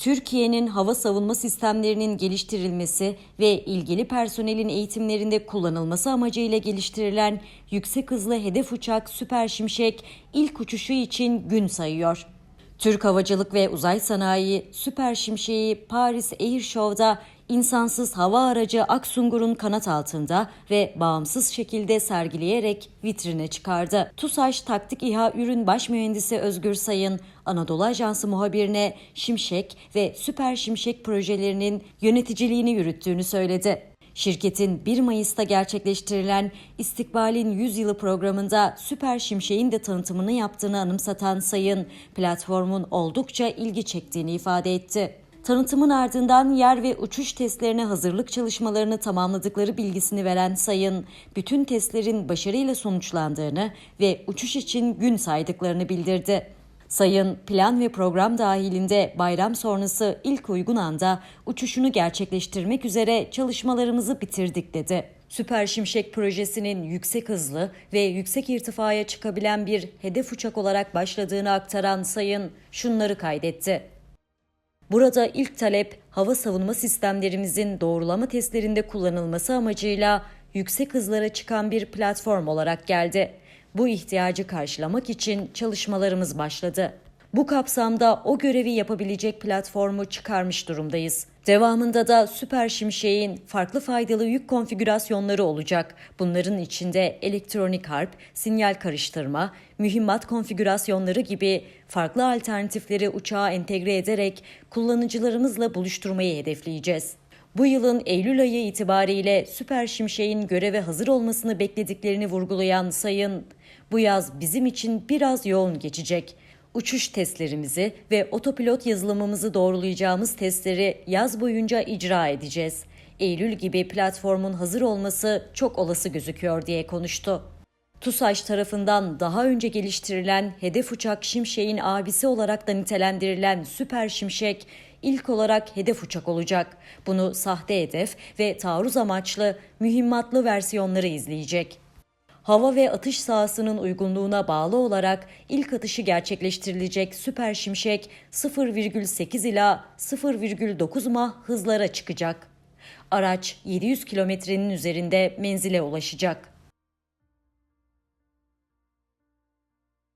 Türkiye'nin hava savunma sistemlerinin geliştirilmesi ve ilgili personelin eğitimlerinde kullanılması amacıyla geliştirilen yüksek hızlı hedef uçak Süper Şimşek ilk uçuşu için gün sayıyor. Türk Havacılık ve Uzay Sanayi Süper Şimşek'i Paris Air Show'da insansız hava aracı Aksungur'un kanat altında ve bağımsız şekilde sergileyerek vitrine çıkardı. TUSAŞ Taktik İHA Ürün Baş Mühendisi Özgür Sayın, Anadolu Ajansı muhabirine Şimşek ve Süper Şimşek projelerinin yöneticiliğini yürüttüğünü söyledi. Şirketin 1 Mayıs'ta gerçekleştirilen İstikbal'in 100 yılı programında Süper Şimşek'in de tanıtımını yaptığını anımsatan Sayın, platformun oldukça ilgi çektiğini ifade etti. Tanıtımın ardından yer ve uçuş testlerine hazırlık çalışmalarını tamamladıkları bilgisini veren Sayın, bütün testlerin başarıyla sonuçlandığını ve uçuş için gün saydıklarını bildirdi. Sayın plan ve program dahilinde bayram sonrası ilk uygun anda uçuşunu gerçekleştirmek üzere çalışmalarımızı bitirdik dedi. Süper Şimşek projesinin yüksek hızlı ve yüksek irtifaya çıkabilen bir hedef uçak olarak başladığını aktaran Sayın şunları kaydetti. Burada ilk talep hava savunma sistemlerimizin doğrulama testlerinde kullanılması amacıyla yüksek hızlara çıkan bir platform olarak geldi. Bu ihtiyacı karşılamak için çalışmalarımız başladı. Bu kapsamda o görevi yapabilecek platformu çıkarmış durumdayız. Devamında da Süper Şimşek'in farklı faydalı yük konfigürasyonları olacak. Bunların içinde elektronik harp, sinyal karıştırma, mühimmat konfigürasyonları gibi farklı alternatifleri uçağa entegre ederek kullanıcılarımızla buluşturmayı hedefleyeceğiz. Bu yılın Eylül ayı itibariyle Süper Şimşek'in göreve hazır olmasını beklediklerini vurgulayan Sayın, bu yaz bizim için biraz yoğun geçecek. Uçuş testlerimizi ve otopilot yazılımımızı doğrulayacağımız testleri yaz boyunca icra edeceğiz. Eylül gibi platformun hazır olması çok olası gözüküyor diye konuştu. TUSAŞ tarafından daha önce geliştirilen hedef uçak Şimşek'in abisi olarak da nitelendirilen Süper Şimşek ilk olarak hedef uçak olacak. Bunu sahte hedef ve taarruz amaçlı mühimmatlı versiyonları izleyecek. Hava ve atış sahasının uygunluğuna bağlı olarak ilk atışı gerçekleştirilecek Süper Şimşek 0,8 ila 0,9 mah hızlara çıkacak. Araç 700 kilometrenin üzerinde menzile ulaşacak.